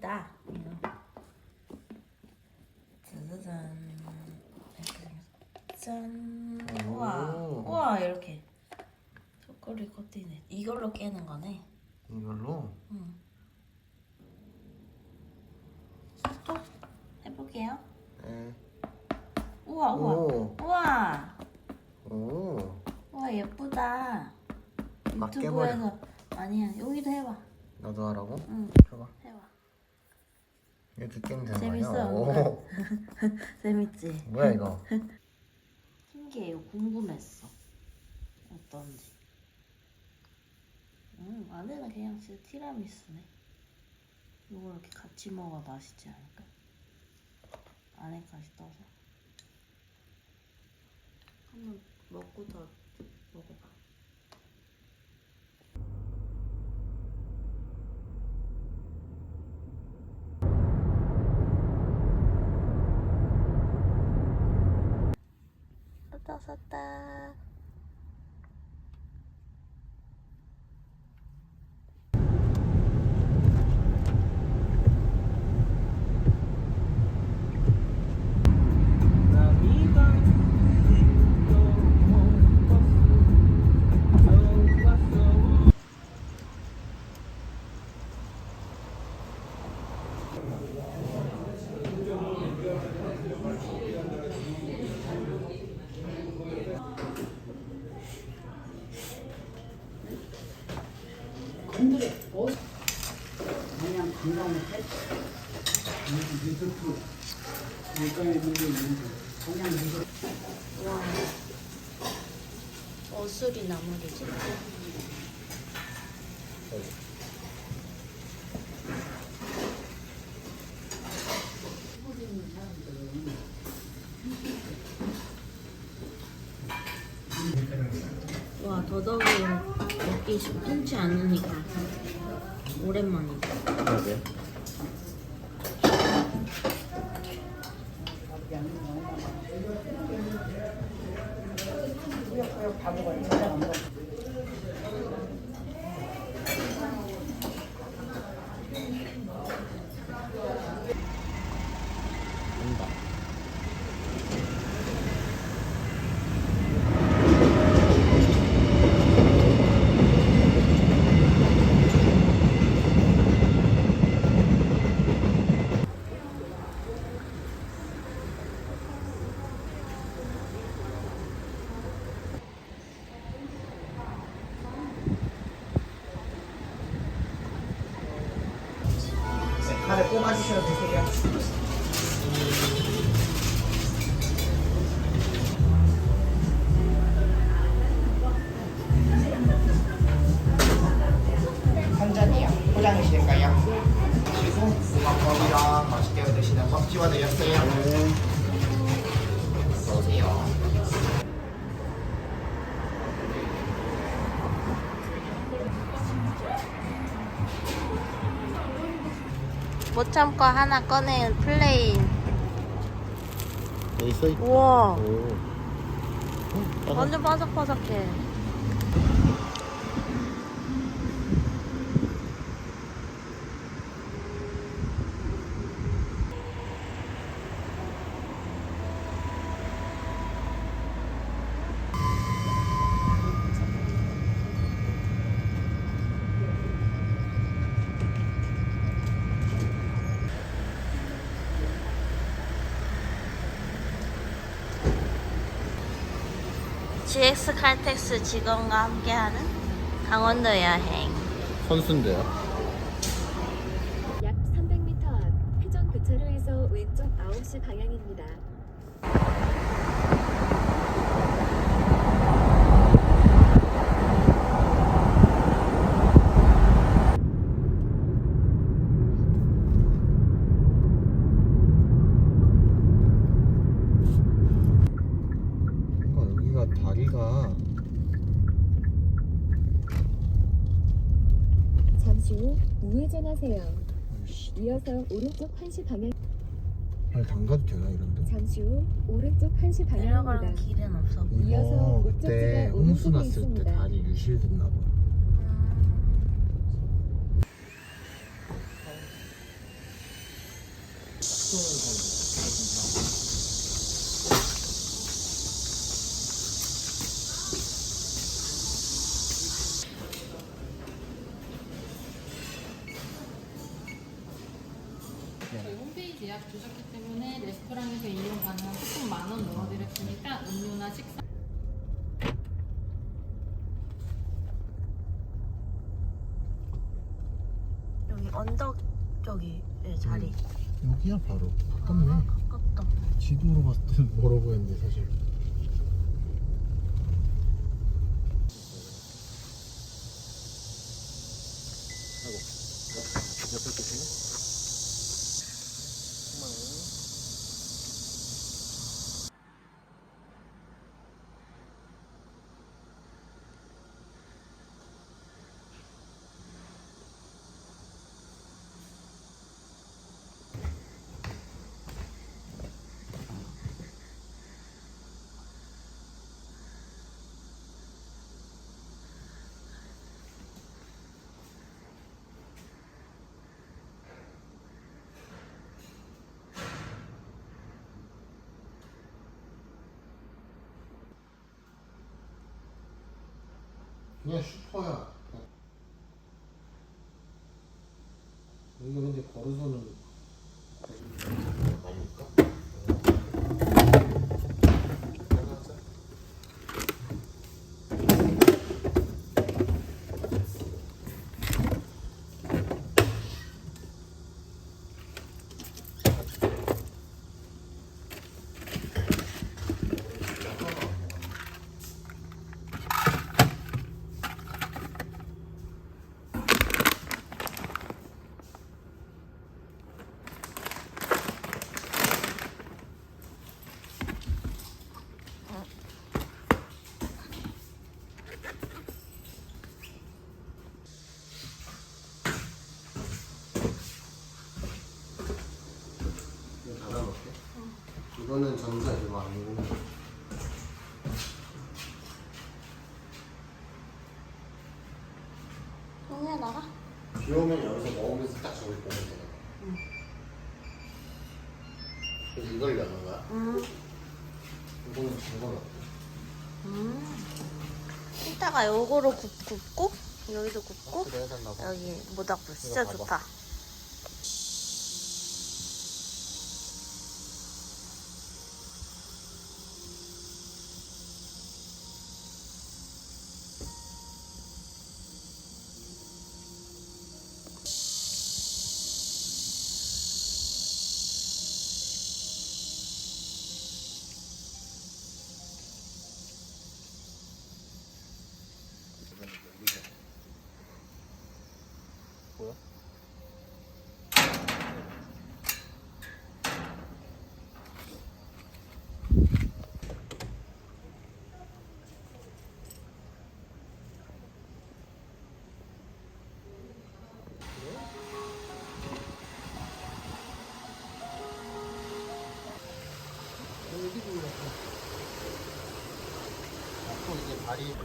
예쁘다. 짜자잔. 이렇게 생겼어. 짠. 우와. 오. 우와 이렇게. 초콜릿 코팅네. 이걸로 깨는 거네. 이걸로 응. 또 해볼게요. 네. 우와 우와. 오. 우와. 오. 우와 예쁘다. 막 유튜브에서 아니야 여기도 해봐. 나도 하라고? 응. 해봐. 이렇게 게임 되는 재밌어, 거야? 뭔가. 오. 재밌지? 뭐야 이거? 신기해요. 궁금했어. 어떤지. 음, 안에는 그냥 진짜 티라미수네. 이걸 이렇게 같이 먹어야 맛있지 않을까? 안에까지 떠서. 한번 먹고 더 먹어봐. 섰다. 20, 끊지 않으니까. 오랜만이다. 그러게. 바보가 있어. 칼에 뽑 못 참고 하나 꺼낸 플레인. 여기 써 있. 우와. 오. 어, 완전 바삭바삭해. GX 칼텍스 직원과 함께하는 강원도 여행. 선수인데요. 약 300m 앞 회전 교차로에서 왼쪽 9시 방향입니다. 뭔가 여기가 다리가 잠시 후 아이씨, 이어서 오른쪽 1시 방향 발 담가도 되나 이런데? 잠시 후 오른쪽 1시 내려가는 방향입니다. 길은 없어. 이어서 이거 목적지가 그때 홍수 오른쪽에 났을 때 있습니다. 다리 유실됐나 봐. 음, 예약 주셨기 때문에 레스토랑에서 이용 가능한 쿠폰 만 원 넣어드렸으니까 음료나 식사. 여기 언덕 저기 네, 자리. 여기야 바로. 가깝네. 아, 가깝다. 지도로 봤을 땐 멀어 보였는데 사실 그냥 슈퍼야? 여기가 근데 걸어서는 아닐까? 이거 닫아놓을게 이거는 전자 이거 아니고 동네 나가. 비 오면 여기서 먹으면서 딱 저기 보면 되는 거야 그래서 이걸 여는 거야? 음. 이거는 잠궈 놨고 음. 이따가 요거로 굽, 굽고 여기도 굽고 그래야 되나 봐 여기 모닥불 진짜 이거 봐봐. 좋다. 뭐야? 앞으로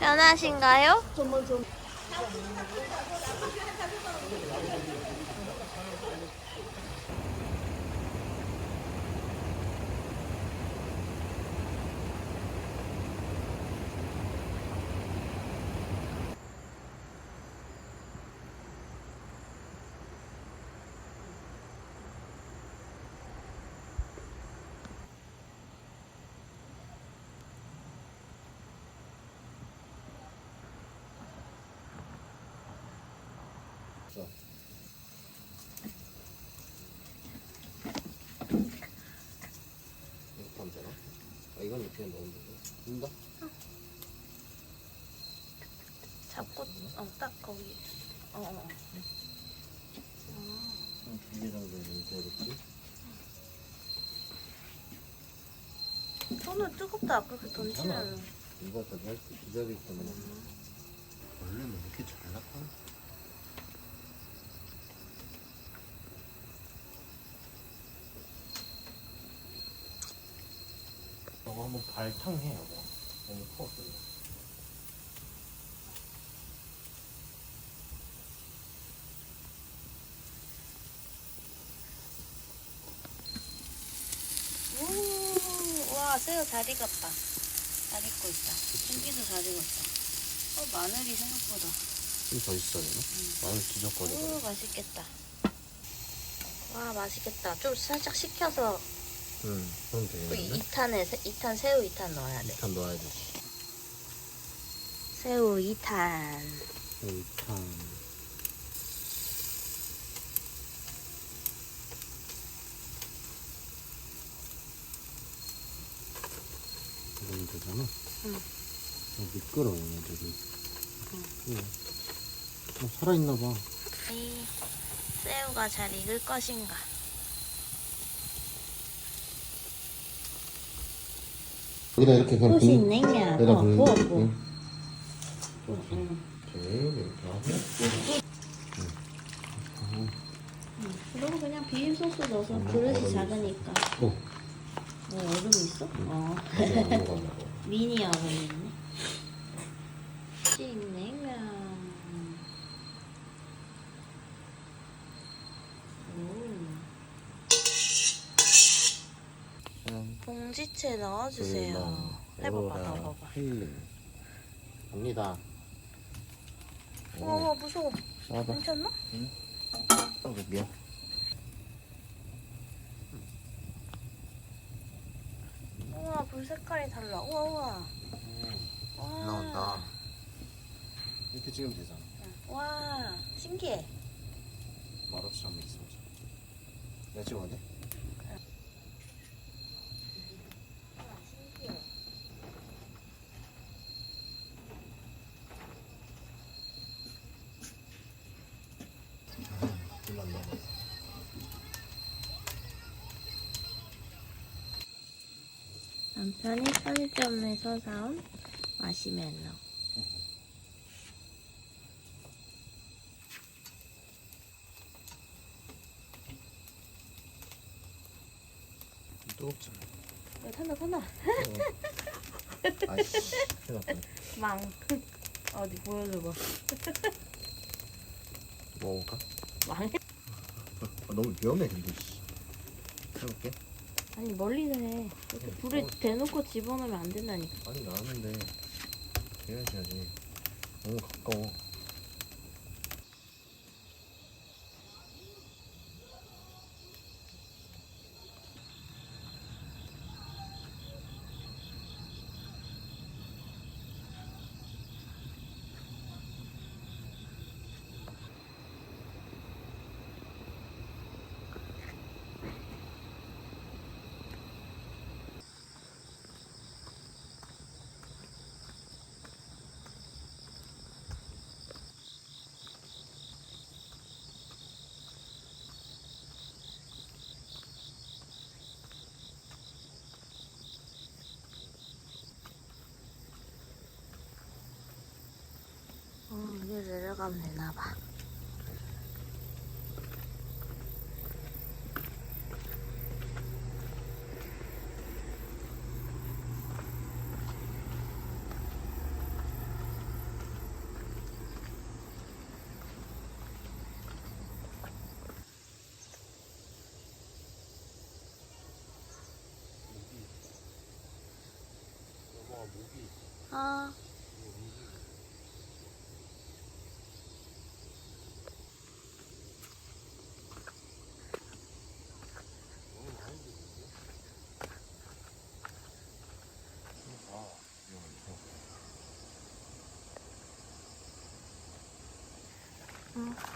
변하신가요? 이렇게 넣으면 되나? 된다? 잡고 어 딱 거기. 어 어. 두개 정도 넣어야겠지? 손은 뜨겁다 그렇게 던지면. 이거까지 할수 기다릴 때문에. 원래는 이렇게 잘 나가? 한번 발탕해 여보 너무 커 소리 오, 와 새우 잘 익었다. 잘 익고 있다. 신기도 잘 익었다. 어 마늘이 생각보다. 좀 더 있어야 되나? 마늘 뒤적거려 오 맛있겠다. 와 맛있겠다. 좀 살짝 식혀서 응 그럼 또 되겠는데? 2탄에 2탄 새우 2탄 넣어야 돼. 2탄 넣어야 돼 새우 2탄. 2탄 이러면 되잖아 응. 어, 미끄러워 얘들이 응. 어, 살아있나 봐 이 새우가 잘 익을 것인가? 여기다 이렇게 그냥 소시 분- 냉면. 여기다 어, 분- 부어 부어. 응. 이렇게 이렇게 하고 그리고 그냥 비빔 소스 넣어서 음, 그릇이 작으니까. 어뭐 얼음 있어? 어. 안 미니 얼음 있네. 짠. 봉지채 넣어주세요. 해봐봐, 넣어봐봐. 갑니다 어 무서워. 싸다 괜찮나? 어, 미안 우와 불 색깔이 달라. 우와 우와. 와. 나온다 이렇게 찍으면 되잖아 와 신기해. 말없이 한번 있어보자 내가 찍어야 돼? 불났나 봐 남 편이 편의점에서 사온 마시멜로. 뜨겁잖아 야, 탄다 탄다. 큰일 났다 망. 어디 보여줘봐. 먹어볼까? 망. 아, 너무 위험해 근데 씨. 해볼게 아니 멀리서 해. 이렇게 불에 대놓고 집어넣으면 안 된다니까. 아니 나왔는데 해야지 해야지 너무 가까워 어, 이제 내려가면 되나봐. 아. Mm-hmm.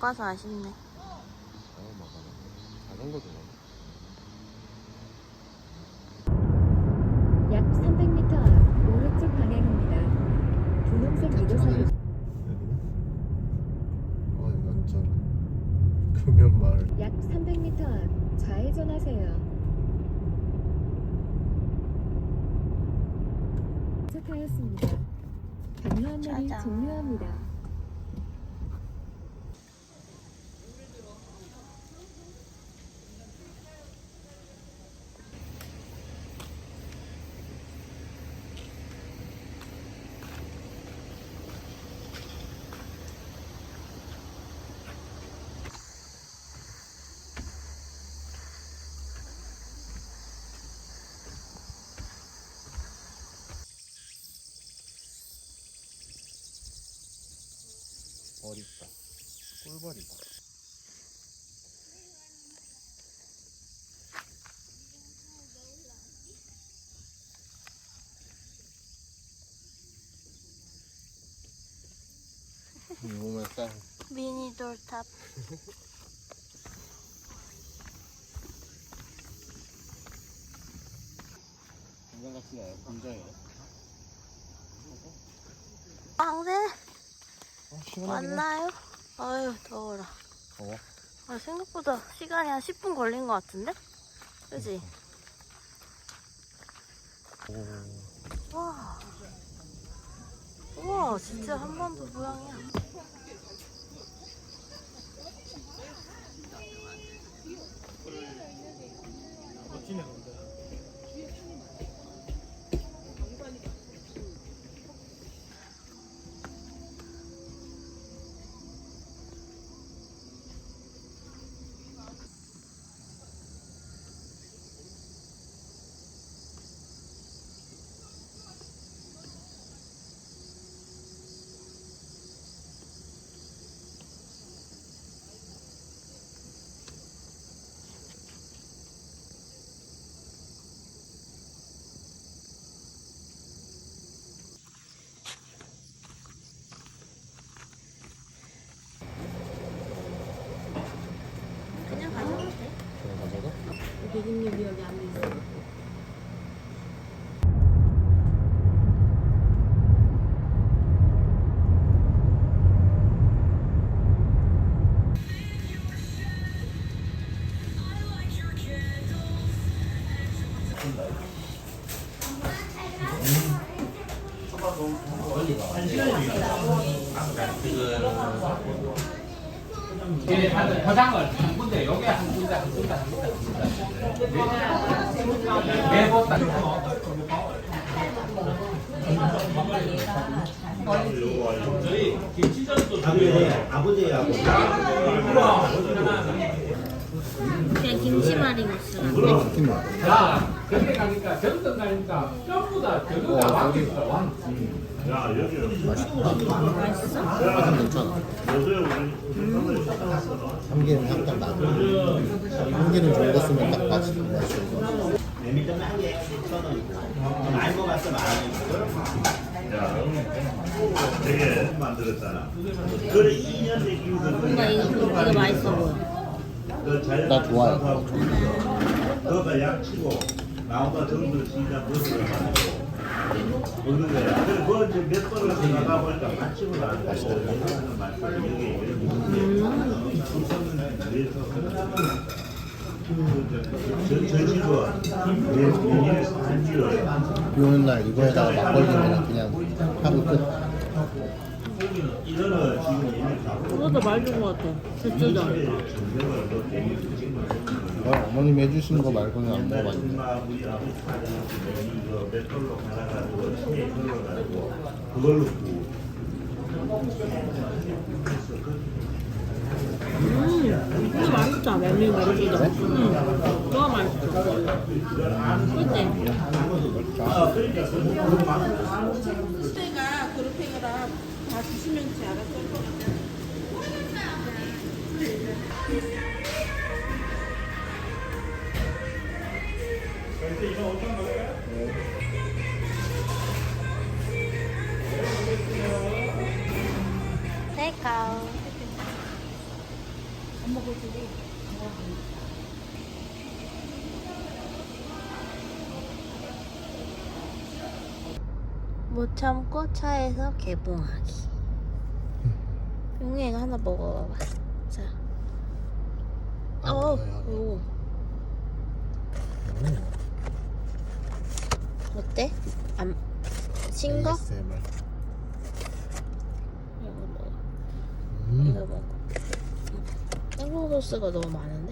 가서 아쉽네 어, 막아. 자전거 좋아. 약 300m 앞 오른쪽 방향입니다. 분홍색 미도선을 어, 여기 완전 금연 마을. 약 300m 앞 좌회전하세요. 도착하였습니다. 경로 안내를 짜잔. 종료합니다. 어립다. 꿀벌이다. 몸에 쌀. 미니 돌탑 공장 같은 데 공장이야. 빵새 어, 시원하긴 해. 왔나요? 아유 더워라 더워? 아, 생각보다 시간이 한 10분 걸린 것 같은데? 그지? 오. 와 우와 진짜 한 번도 모양이야 멋지네 근데. 그냥 가져도 돼 그래 가져가? 고객님 무스랑 자 그때 가니까 전등 가니까 전부 다 저거 다 왕이 있어 왕. 맛은 괜찮아. 삼계는 약간 나고. 삼계는 좋은 거 쓰면 딱 맛이 맛있어. 메밀전 한개 6,000원이고 많이 먹었어 되게 만들었잖아. 그래 2년 내 기우들 뭔가 이거, 이거 맛있어 보여. 나 좋아해. 그거가 약치고 나온다 정도 시작 버스를 가지고 그런 거야. 그래 그거 이제 몇 번을 생각하 보니까 가고 먹는 맛집 여기 여기 우선은 그래서 저 저지도 내년에서 한지를 비 오는 날 이거에다가 막걸리면 그냥 하루 끝. 이거는 지금 이미 다 그것도 맛있는 것 같아. 진짜. 전 이걸 어머님이 해주시는 거 말고는 안 걸어가지고 그걸로. 음, 이거 맛있다. 메밀 맛있다. 응. 너무 맛있어. 그치? 아 그러니까 그 그렇게 해라 다 드시면서 알았을 거야. 테이크아웃. 못 참고 차에서 개봉하기. 용이 이거 하나 먹어봐봐. 자. 아, 어, 뭐야. 오. 어때? 안 싱거? ASMR. 이거 먹어. 음. 이거 먹어. 땡콩 소스가 너무 많은데?